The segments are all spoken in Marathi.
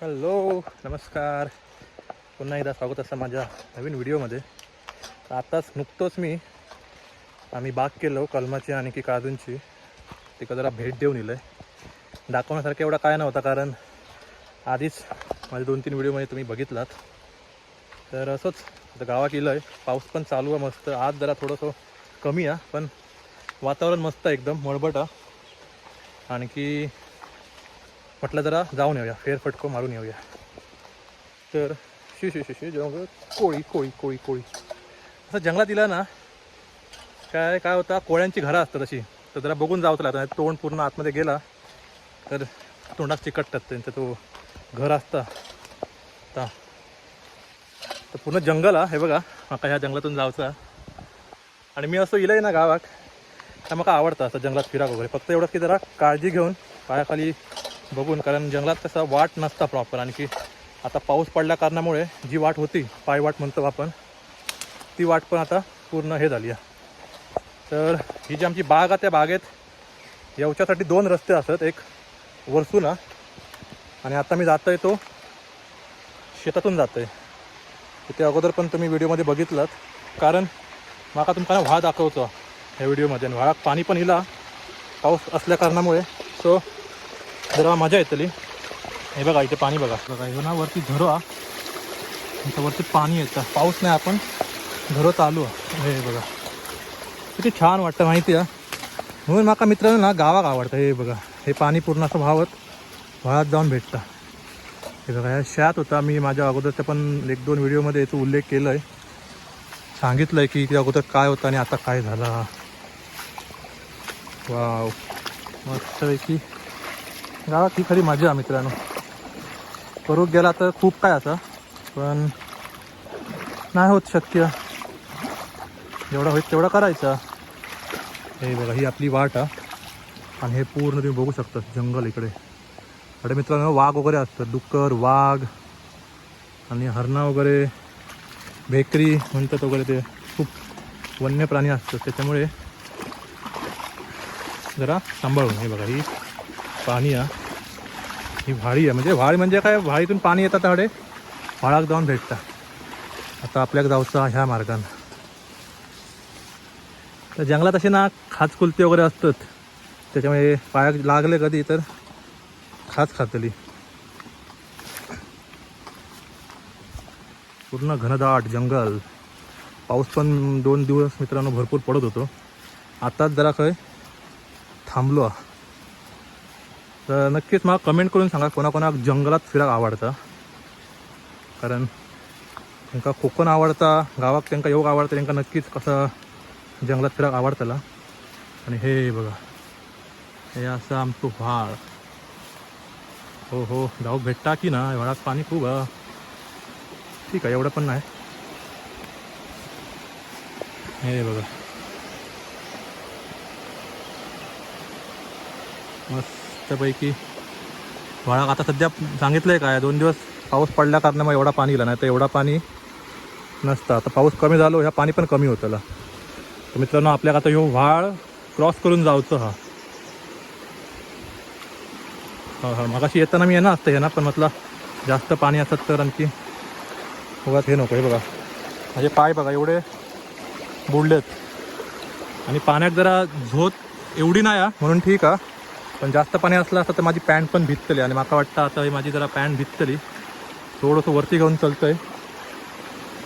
हॅलो नमस्कार. पुन्हा एकदा स्वागत असं माझ्या नवीन व्हिडिओमध्ये. तर आत्ताच नुकतंच मी आम्ही बाग केलो कलमाची आणि की काजूंची. तिकडं जरा भेट देऊन येलं आहे दाखवण्यासारखं एवढा काय नव्हता कारण आधीच माझे दोन तीन व्हिडिओमध्ये तुम्ही बघितलात. तर असंच आता गावात येलं आहे पाऊस पण चालू आहे मस्त. आज जरा थोडंसं कमी आहे पण वातावरण मस्त आहे एकदम मळबट आणखी म्हटलं जरा जाऊन येऊया फेरफटको मारून येऊया. तर शी शी शी शी जेव्हा कोळी कोळी कोळी कोळी. असं जंगलात दिला ना काय काय होतं कोळ्यांची घरं असतात अशी. तर जरा बघून जावं लागतं नाही तोंड पूर्ण आतमध्ये गेला तर तोंडात चिकटतात त्यांचं तो घर असता. ता तर पूर्ण जंगल हा हे बघा माका ह्या जंगलातून जावचा. आणि मी असं इलंय ना गावाक तर म्हाका आवडतं असं जंगलात फिराक वगैरे. फक्त एवढंच की जरा काळजी घेऊन पायाखाली बघून कारण जंगलात तसा वाट नसता प्रॉपर आणखी आता पाऊस पडल्या कारणामुळे जी वाट होती पायवाट म्हणतो आपण ती वाट पण आता पूर्ण हे झाली आहे. तर ही जी आमची बाग आहे त्या बागेत येऊच्यासाठी दोन रस्ते असतात एक वरसून आणि आता मी जातोय तो शेतातून जातोय. ते अगोदर पण तुम्ही व्हिडिओमध्ये बघितलात. कारण माका तुमकां व्हा दाखवतो ह्या व्हिडिओमध्ये. आणि व्हाळात पाणी पण हिला पाऊस असल्या कारणामुळे. सो जरा मजा येतली. हे बघा इथे पाणी बघा. बघा हे ना वरती झरो हा इथं वरती पाणी येतं. पाऊस नाही आपण. झरो चालू आहे. हे बघा. किती छान वाटतं माहिती आहे. म्हणून माका मित्रांनो ना गावाक आवडतं. हे बघा. हे पाणी पूर्ण असं व्हावत. व्हाळात जाऊन भेटतं. हे बघा या शात होता. मी माझ्या अगोदरच्या पण एक दोन व्हिडिओमध्ये याचा उल्लेख केला आहे सांगितलं आहे की इथे अगोदर काय होतं आणि आता काय झाला. वाव. मस्तपैकी. गावात ही खरी मजा मित्रांनो. करूक गेला तर खूप काय असं पण नाही होत शक्य. जेवढा होईल तेवढा करायचा. हे बघा ही आपली वाट आहे. आणि हे पूर्ण तुम्ही बघू शकता जंगल इकडे. अरे मित्रांनो वाघ वगैरे असतात. डुक्कर वाघ आणि हरणा वगैरे भेकरी म्हणतात वगैरे ते. खूप वन्य प्राणी असतात त्याच्यामुळे जरा सांभाळून. हे बघा ही पाणी आहे. ही व्हाळी आहे. म्हणजे व्हाळी म्हणजे काय? व्हाळीतून पाणी येतात त्याकडे. व्हाळाक जाऊन भेटतात आता आपल्याक जाऊचा ह्या मार्गानं. तर जंगलात असे ना खाच कुलती वगैरे असतात. त्याच्यामुळे पायाक लागले कधी तर खाच खातली. पूर्ण घनदाट जंगल. पाऊस पण दोन दिवस मित्रांनो भरपूर पडत होतो. आताच जरा काय थांबलो. हा. तर नक्कीच मला कमेंट करून सांगा कोणाकोणाक जंगलात फिराक आवडतं. कारण त्यांना कोकण आवडता गावाक त्यांना योग आवडता त्यांना नक्कीच कसं जंगलात फिराक आवडतला आणि हे बघा हे असं आमचं व्हाळ. हो हो जाऊ भेटता की ना व्हाळात पाणी खूप ठीक आहे एवढं पण नाही. हे बघा. मस्तपैकी. व्हाळाक आता सध्या सांगितलं आहे काय दोन दिवस पाऊस पडल्या कारणामुळे एवढा पाणी गेला नाही तर एवढा पाणी नसतं. आता पाऊस कमी झालो ह्या पाणी पण कमी होतं तर मित्रांनो आपल्याला आता ह्यो व्हाळ क्रॉस करून जायचं हा. हा मगाशी येताना मी येणार असतं येणार पण म्हटलं जास्त पाणी असत तर आणखी बघा हे नको हे बघा. माझे पाय बघा एवढे बुडलेत. आणि पाण्यात जरा झोत एवढी नाही म्हणून ठीक आहे पण जास्त पाणी असलं असतं तर माझी पॅन्ट पण भिजतली आणि मला वाटतं आता ही माझी जरा पॅन्ट भिजतली थोडंसं वरती घेऊन आहे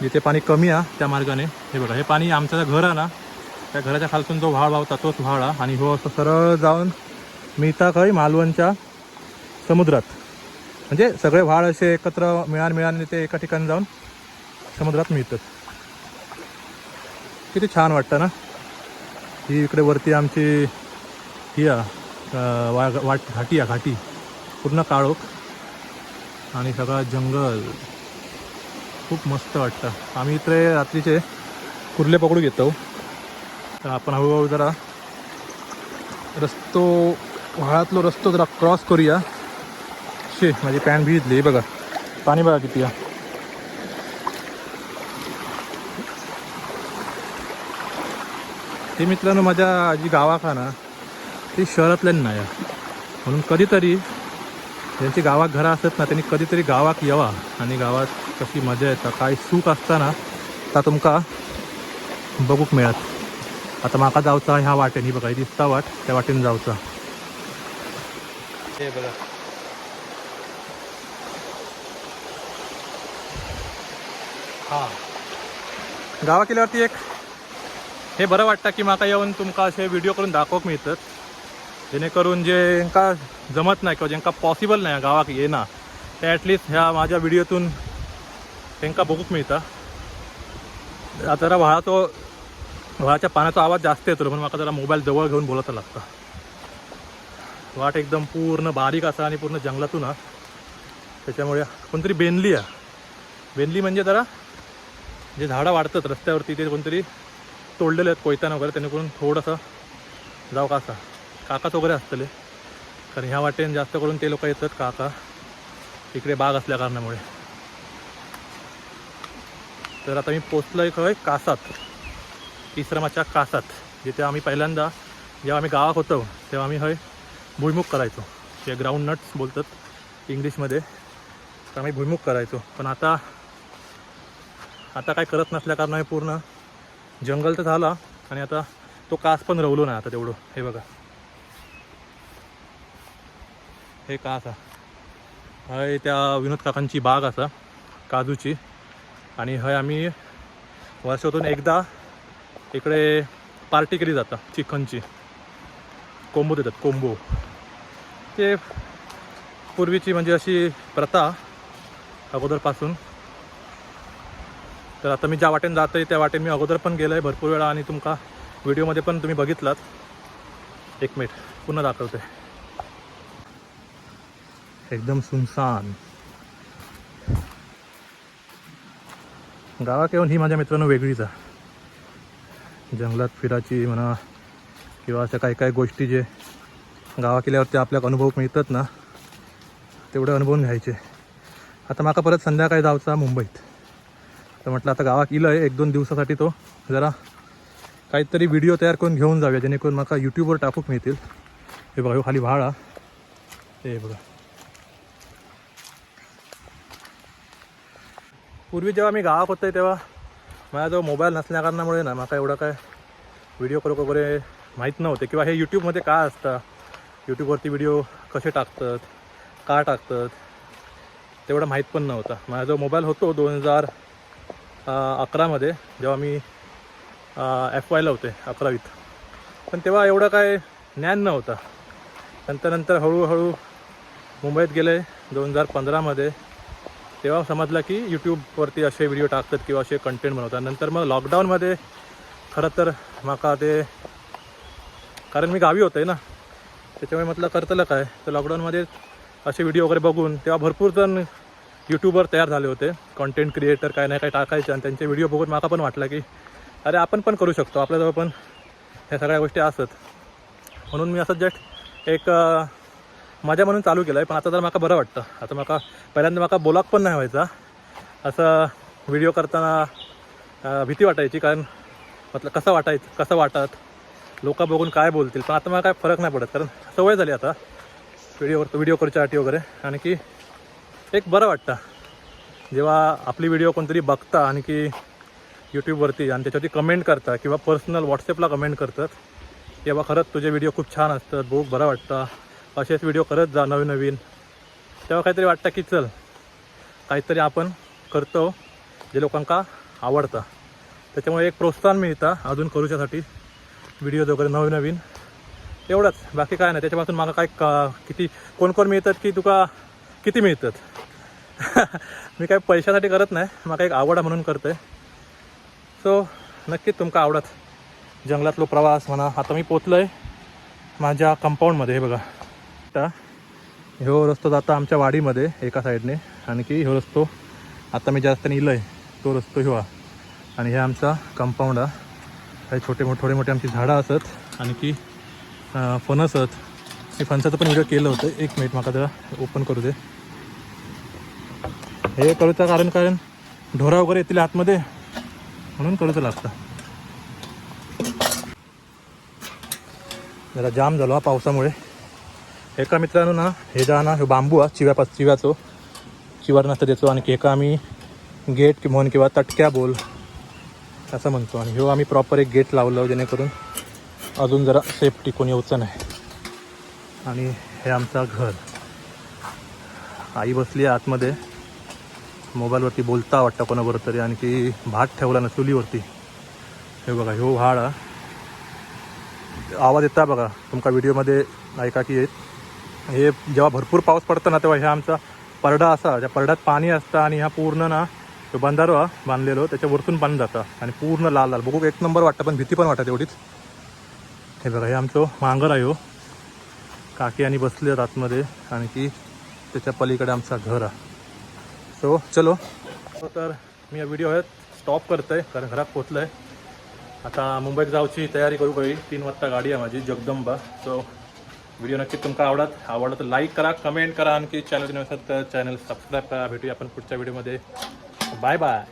जिथे पाणी कमी आहे त्या मार्गाने. हे बघा हे पाणी आमचं घर आहे ना त्या घराच्या खालतून जो व्हाळ वावता तोच व्हाळ आहे आणि हो असं सरळ जाऊन मिळता काही मालवणच्या समुद्रात. म्हणजे सगळे व्हाळ असे एकत्र मिळान मिळान ते एका ठिकाणी जाऊन समुद्रात मिळतात. किती छान वाटतं ना? ही इकडे वरती आमची ही आहे, वा वाट घाटी आहे घाटी. पूर्ण काळोख आणि सगळं जंगल. खूप मस्त वाटतं. आम्ही इथे रात्रीचे कुर्ले पकडू घेतो. तर आपण हळूहळू जरा रस्तो व्हाळातलो रस्तो जरा क्रॉस करूया. शे माझी पॅन भिजली बघा. पाणी बघा किती या ते मित्रांनो माझ्या जी गावाखाना ती शहरातल्यान आहे. म्हणून कधीतरी ज्यांची गावात घरं असत ना त्यांनी कधीतरी गावात यावा आणि गावात कशी मजा येता काय सुख असताना ता तुमका बघूक मिळत. आता माका जावचा ह्या वाटेन ही बघा ही दिसता वाट त्या वाटेन जावचा. हे बघा. हां. गावा केल्यावरती एक हे बरं वाटतं की म्हाका येऊन तुमका असे व्हिडिओ करून दाखवूक मिळतात. जेणेकरून जेंका जमत नाही किंवा जेंका पॉसिबल नाही गावाक येना ते ॲटलिस्ट ह्या माझ्या व्हिडिओतून तेंका बघूक मिळता. जरा व्हाळाचो व्हाळाच्या पाण्याचा आवाज जास्त येतो म्हणून म्हाका जरा मोबाईल जवळ घेऊन बोलता लागता. वाट एकदम पूर्ण बारीक असा आणि पूर्ण जंगलातून हा. त्याच्यामुळे कोणतरी बेनली आहे. बेनली म्हणजे जरा जे झाडं वाढतात रस्त्यावरती ते कोणतरी तोडलेले आहेत कोयताना वगैरे त्याने थोडंसं जाऊ काका काकाच वगैरे असतले. कारण ह्या वाटेन जास्त करून ते लोक येतात काका. इकडे बाग असल्या कारणामुळे. तर आता मी पोचलो एक खंय कासात. इस्रमाच्या कासात. जिथे आम्ही पहिल्यांदा जेव्हा आम्ही गावात होतो तेव्हा आम्ही हय भुईमुख करायचो. जे ग्राउंड नट्स बोलतात इंग्लिशमध्ये तर आम्ही भुईमुख करायचो. पण आता आता काय करत नसल्या कारणाने पूर्ण जंगल तर झाला. आणि आता तो कास पण रवलो नाही आता तेवढं. हे बघा. हे का असा? हय त्या विनोद काकांची बाग असा काजूची. आणि हय आम्ही वर्षातून एकदा इकडे पार्टी केली जाता चिकनची. कोंबो देतात कोंबो. ते पूर्वीची म्हणजे अशी प्रथा अगोदरपासून. तर आता मी ज्या वाटेन जात आहे त्या वाटेन मी अगोदर पण गेलो आहे भरपूर वेळा आणि तुमका व्हिडिओमध्ये पण तुम्ही बघितलात. एक मिनिट पुन्हा दाखवते एकदम सुनसान. गावात येऊन ही माझ्या मित्रांनो वेगळीच आहे. जंगलात फिरायची म्हणा किंवा अशा काही काही गोष्टी जे गावा केल्यावरती आपल्याला अनुभव मिळतात ना तेवढे अनुभवून घ्यायचे. आता माका परत संध्याकाळी जायचा मुंबईत. तर म्हटलं आता गावात इलं आहे एक दोन दिवसासाठी तो जरा काहीतरी व्हिडिओ तयार करून घेऊन जाऊया जेणेकरून माका यूट्यूबवर टाकूक मिळतील. हे बघा खाली भाळा हे बघा. पूर्वी जेव्हा मी गावात होते तेव्हा माझ्याजवळ मोबाईल नसल्या कारणामुळे ना मला एवढं काय व्हिडिओ करू वगैरे माहीत नव्हते. किंवा हे यूट्यूबमध्ये काय असतं? यूट्यूबवरती व्हिडिओ कसे टाकतात? का टाकतात? तेवढं माहीत पण नव्हतं. माझा मोबाईल होतो दोन हजार अकरामध्ये जेव्हा मी एफ वायला होते अकरावीत. पण तेव्हा एवढं काय ज्ञान नव्हतं. नंतर नंतर हळूहळू मुंबईत गेले. दोन हजार पंधरामध्ये तेव्हा समजलं की यूट्यूबवरती असे व्हिडिओ टाकतात किंवा असे कंटेंट बनवतात. नंतर मग लॉकडाऊनमध्ये खरं तर माका ते कारण मी गावी होते ना त्याच्यामुळे म्हटलं करतलं काय? तर लॉकडाऊनमध्ये असे व्हिडिओ वगैरे बघून तेव्हा भरपूर जण यूट्यूबवर तयार झाले होते. कॉन्टेंट क्रिएटर काय नाही काय टाकायचे आणि त्यांचे व्हिडिओ बघून माका पण वाटलं की अरे आपण पण करू शकतो. आपल्याजवळ पण ह्या सगळ्या गोष्टी असत म्हणून मी असं जस्ट एक मजा म्हणून चालू केलं आहे पण आता तर मला बरं वाटतं. आता म्हाका पहिल्यांदा म्हाका बोलाक पण नाही व्हायचा. असं व्हिडिओ करताना भीती वाटायची कारण म्हटलं कसं वाटायचं कसं वाटत लोक बघून काय बोलतील पण आता मला काय फरक नाही पडत कारण सवय झाली आता. व्हिडिओवर व्हिडिओ करण्यासाठी वगैरे आणि की एक बरं वाटतं. जेव्हा आपली व्हिडिओ कोणतरी बघता आणि की यूट्यूबवरती आणि त्याच्यावरती कमेंट करता किंवा पर्सनल व्हॉट्सअपला कमेंट करतात तेव्हा खरंच तुझे व्हिडिओ खूप छान असतात बघ बरं वाटतं. असेच व्हिडिओ करत जा नवीन नवीन तेव्हा काहीतरी वाटतं की चल काहीतरी आपण करतो जे लोकांका आवडतं. त्याच्यामुळे एक प्रोत्साहन मिळतं अजून करूच्यासाठी व्हिडिओज वगैरे नवीन नवीन एवढंच. बाकी काय नाही. त्याच्यापासून मला काय का किती कोण कोण मिळतात की तुका किती मिळतात? मी काय पैशासाठी करत नाही. मला एक आवड म्हणून करतो आहे सो नक्कीच तुमका आवडत. जंगलातलो प्रवास म्हणा. आता मी पोचलो आहे माझ्या कंपाऊंडमध्ये हे बघा. आता. ह्यो रस्तो जाता आमच्या वाडीमध्ये एका साईडने. आणखी ह्यो रस्तो आता मी जास्त इलो आहे तो रस्तो ह्यो आणि हे आमचा कंपाऊंड हा. काही छोटे मोठे थोडे मोठे आमची झाडं असत. आणखी फणस असत. मी फणसाचं पण व्हिडिओ केलं होतं. एक मिनिट माका जरा ओपन करू दे. हे करूचं कारण कारण ढोरा वगैरे येतील आतमध्ये. म्हणून करूचं लागतं. जरा जाम झालो हा पावसामुळे. एका मित्रांनो ना हे जा ना हे बांबू हा चिव्यापास चिव्याचो चिवर नसतं त्याचो आणि एका आम्ही गेट म्हणून किंवा तटक्या बोल असं म्हणतो. आणि ह्यो आम्ही प्रॉपर एक गेट लावलं हो, जेणेकरून अजून जरा सेफ्टी कोणी येऊचं नाही. आणि हे आमचं घर. आई बसली आहे आतमध्ये. मोबाईलवरती बोलता वाटतं कोणाबरोबर तरी आणखी भात ठेवला ना चुलीवरती. हे बघा ह्यो व्हाळ. आवाज येता बघा. तुमका व्हिडिओमध्ये ऐका की येत. हे जेव्हा भरपूर पाऊस पडतो ना तेव्हा ह्या आमचा परडा असा ज्या परड्यात पाणी असतं आणि ह्या पूर्ण ना तो बंधारो हा बांधलेलो त्याच्यावरतून पाणी जातं आणि पूर्ण लाल लाल. बघू एक नंबर वाटतं पण भीती पण वाटत एवढीच हे बघा हे आमचं मांगर आहे हो. काकी आणि बसले आहेत आतमध्ये आणखी त्याच्या पलीकडे आमचा घर आहे. सो चलो. हो, तर मी हा व्हिडिओ स्टॉप करतो आहे कारण घरात पोचलं आहे आता मुंबईत जाऊची तयारी करू काही तीन वाजता गाडी आहे माझी जगदंबा. सो व्हिडिओ नक्की तुमका आवडत आवडत तर लाईक करा कमेंट करा. आणखी चॅनल नसतात तर चॅनल सबस्क्राईब करा. भेटूया आपण पुढच्या व्हिडिओमध्ये बाय बाय